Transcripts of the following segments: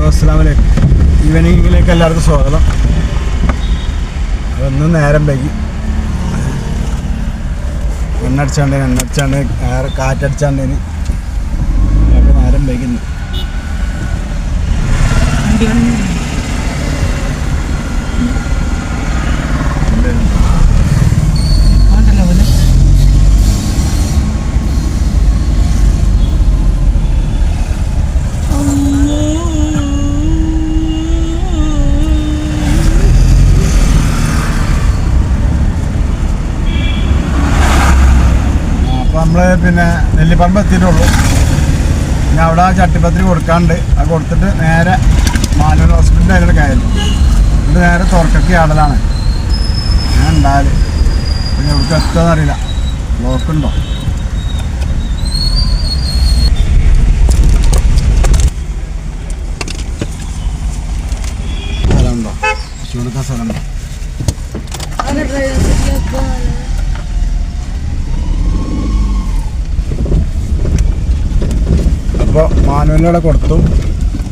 Hello അസ്സാം ഈവനിങ്ങിലേക്ക് എല്ലാവർക്കും സ്വാഗതം. ഒന്ന് നേരം വൈകി. എണ്ണടിച്ചാണ്ട് എണ്ണടിച്ചാണ്ട് ഏറെ കാറ്റടിച്ചാണ്ടേന്. നേരം വൈകുന്നു അപ്പോൾ നമ്മൾ പിന്നെ നെല്ലിപ്പറമ്പ് എത്തിയിട്ടുള്ളൂ. പിന്നെ അവിടെ ആ ചട്ടിപ്പത്തിരി കൊടുക്കാണ്ട് അത് കൊടുത്തിട്ട് നേരെ മാനൂർ ഹോസ്പിറ്റലിന്റെ അതിൽ കയറി ഇത് നേരെ തുറക്കൊക്കെ ആടലാണ്. ഞാൻ ഉണ്ടായാൽ പിന്നെ എവിടെ എത്തുമെന്ന് ബ്ലോക്കുണ്ടോ? സ്ഥലമുണ്ടോ? ചൂടുത്ത സ്ഥലമുണ്ടോ? അപ്പോൾ മാനുവലിനവിടെ കൊടുത്തു.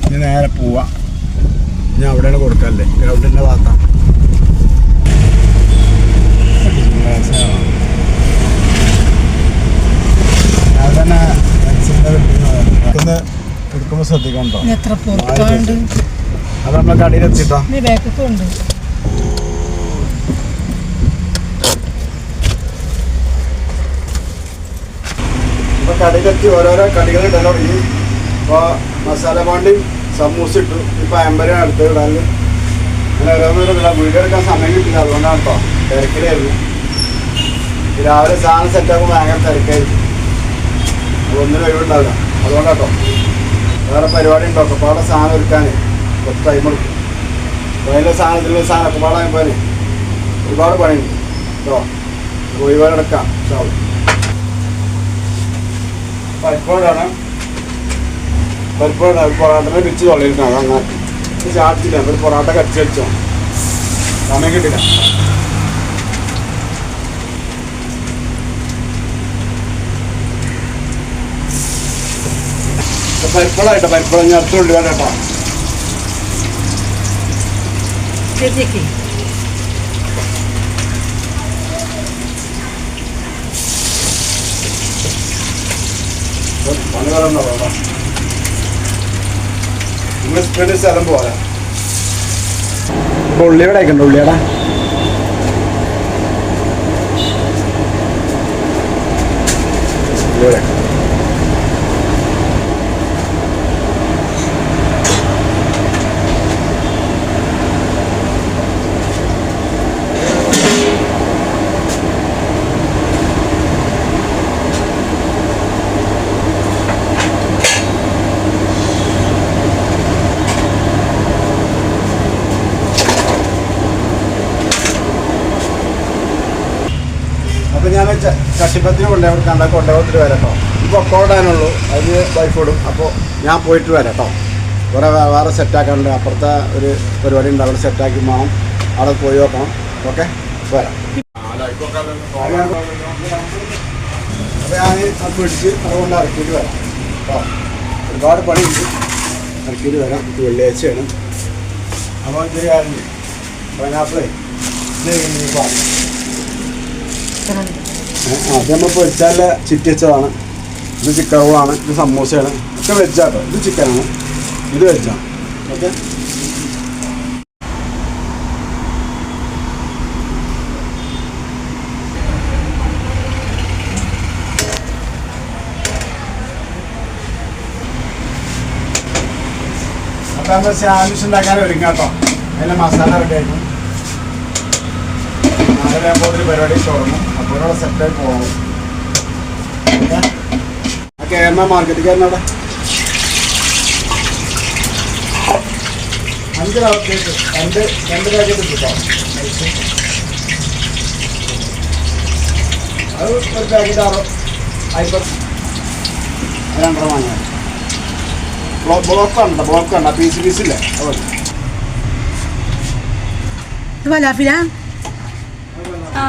ഇനി നേരെ പോവാം. ഞാൻ അവിടെയാണ് കൊടുക്കല്ലേ? ഗ്രൗണ്ടിന്റെ ഭാഗത്താണ് ഞാൻ തന്നെ ഫ്രണ്ട്സിന്റെ വീട്ടിൽ എടുക്കുമ്പോൾ ശ്രദ്ധിക്കണ്ടോ എത്ര അത് നമ്മളെ കടയിലെത്തിട്ടോ നീ ബാക്കൊക്കെ ഉണ്ട് ഇപ്പൊ കടയിലെത്തി ഓരോരോ കടികൾ ഇടാൻ തുടങ്ങി ഇപ്പോൾ മസാല പാണ്ടി സമൂസ ഇട്ടു. ഇപ്പൊ അമ്പരം അടുത്ത് ഇടാൻ. അങ്ങനെ ഓരോന്നില്ല വീഡിയോ എടുക്കാൻ സമയം കിട്ടില്ല. അതുകൊണ്ടാണ് കേട്ടോ തിരക്കിലായിരുന്നു. രാവിലെ സാധനം സെറ്റാക്കുമ്പോൾ ഭയങ്കര തിരക്കായിരിക്കും. അപ്പോൾ ഒന്നിനും ഒഴിവുണ്ടാവില്ല. അതുകൊണ്ടാട്ടോ വേറെ പരിപാടി ഉണ്ടോ. അപ്പോൾ അവിടെ സാധനം ഒരുക്കാൻ കുറച്ച് ടൈം എടുക്കും. അപ്പോൾ അതിന്റെ സാധനത്തിലുള്ള സാധനം ഒക്കെ പാടാൻ ഒരുപാട് പണിയുണ്ട്. കേട്ടോ ഒഴിവാടെ എടുക്കാം. ഷാവും പരിപ്പോടാണ് പരിപ്പോടാണ് പൊറാട്ടനെ പിച്ച് തൊള്ളിയിട്ടാണ് അങ്ങനെ ചാടിച്ചില്ല ഒരു പൊറാട്ട കടിച്ചു വെച്ചോ. സമയം കിട്ടില്ല പരിപ്പളായിട്ടോ പരിപ്പോള ഞാൻ അടുത്തുള്ളൂ കേട്ടോ കേട്ടോ നിങ്ങൾ സ്പീഡ് സ്ഥലം പോലെ ഉള്ളിയുടെ ഒക്കെ ഉണ്ടോ ഉള്ളിയുടെ. ഉള്ളിയുടെ അപ്പൊ ച- അവർക്ക് കൊണ്ടുപോയി അവിടെ കണ്ട കൊണ്ടുപോകത്തിട്ട് വരാം കേട്ടോ ഇപ്പോൾ കൊക്കോടാനുള്ളൂ അതിന് വൈഫ് ഇടും. അപ്പോൾ ഞാൻ പോയിട്ട് വരാം കേട്ടോ ഇവിടെ വേ- വേറെ സെറ്റാക്കാനുണ്ട് അപ്പുറത്തെ ഒരു പരിപാടി ഉണ്ട്. അവിടെ സെറ്റാക്കി പോകണം അവിടെ പോയി നോക്കണം. ഓക്കെ? വരാം. ഒരുപാട് പണിയുണ്ട്. ഇറക്കിയിട്ട് വരാം. ഇത് വെള്ളിയാഴ്ചയാണ്. അപ്പോൾ ഇതൊരു പൈനാപ്പിളേ. ഇത് പാത്രം അത് നമ്മൾ പൊരിച്ചാൽ ചിറ്റിച്ചതാണ് ഇത് ചിക്കൻ റോളാണ് ഇത് സമൂസയാണ്. ഒക്കെ വെജാട്ടോ ഇത് ചിക്കനാണ്. ഇത് വെജാണ് ഓക്കെ? അപ്പം നമ്മൾ സാൻഡ്വിച്ച് ഉണ്ടാക്കാൻ ഒരുങ്ങാട്ടോ. അതിന്റെ മസാല റെഡി ആയിരുന്നു നാളെ ആകുമ്പോൾ ഒരു പരിപാടി തുടങ്ങും. അപ്പോൾ ഇവിടെ സെറ്റായി പോകണം ഓക്കെ? ആ കേരള അഞ്ച് കേക്ക് രണ്ട് രണ്ട് പാക്കറ്റ് കിട്ടോ അത് ഒരു പാക്കറ്റ് ആറോ. അത് രണ്ടര വാങ്ങിയാൽ ബ്ലോക്ക് ഉണ്ട് ബ്ലോക്ക് ഉണ്ട് പീസ് പീസ് ഇല്ലേ? അത് മതി. ഫലാഫില ആ.